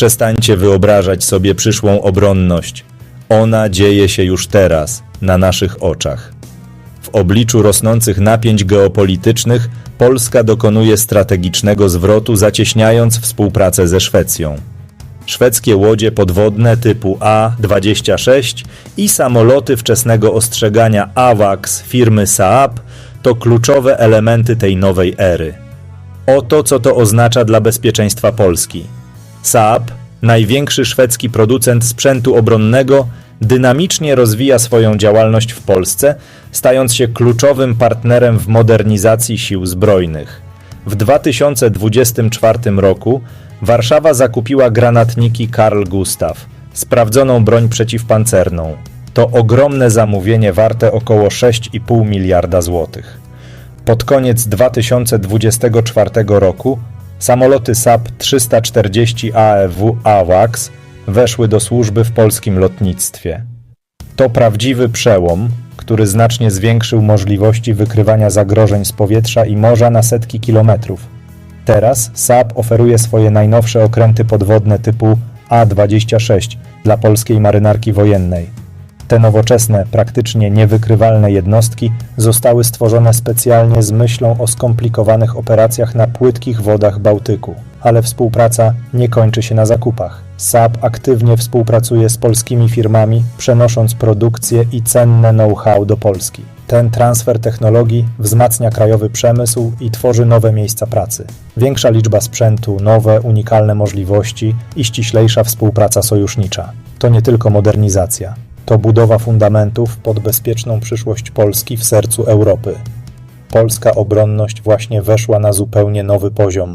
Przestańcie wyobrażać sobie przyszłą obronność. Ona dzieje się już teraz, na naszych oczach. W obliczu rosnących napięć geopolitycznych Polska dokonuje strategicznego zwrotu, zacieśniając współpracę ze Szwecją. Szwedzkie łodzie podwodne typu A-26 i samoloty wczesnego ostrzegania AWACS firmy Saab to kluczowe elementy tej nowej ery. Oto co to oznacza dla bezpieczeństwa Polski. Saab, największy szwedzki producent sprzętu obronnego, dynamicznie rozwija swoją działalność w Polsce, stając się kluczowym partnerem w modernizacji sił zbrojnych. W 2024 roku Warszawa zakupiła granatniki Karl Gustav, sprawdzoną broń przeciwpancerną. To ogromne zamówienie warte około 6,5 miliarda złotych. Pod koniec 2024 roku samoloty SAP 340 AEW AWACS weszły do służby w polskim lotnictwie. To prawdziwy przełom, który znacznie zwiększył możliwości wykrywania zagrożeń z powietrza i morza na setki kilometrów. Teraz SAP oferuje swoje najnowsze okręty podwodne typu A26 dla polskiej marynarki wojennej. Te nowoczesne, praktycznie niewykrywalne jednostki zostały stworzone specjalnie z myślą o skomplikowanych operacjach na płytkich wodach Bałtyku. Ale współpraca nie kończy się na zakupach. SAP aktywnie współpracuje z polskimi firmami, przenosząc produkcję i cenne know-how do Polski. Ten transfer technologii wzmacnia krajowy przemysł i tworzy nowe miejsca pracy. Większa liczba sprzętu, nowe, unikalne możliwości i ściślejsza współpraca sojusznicza. To nie tylko modernizacja, to budowa fundamentów pod bezpieczną przyszłość Polski w sercu Europy. Polska obronność właśnie weszła na zupełnie nowy poziom.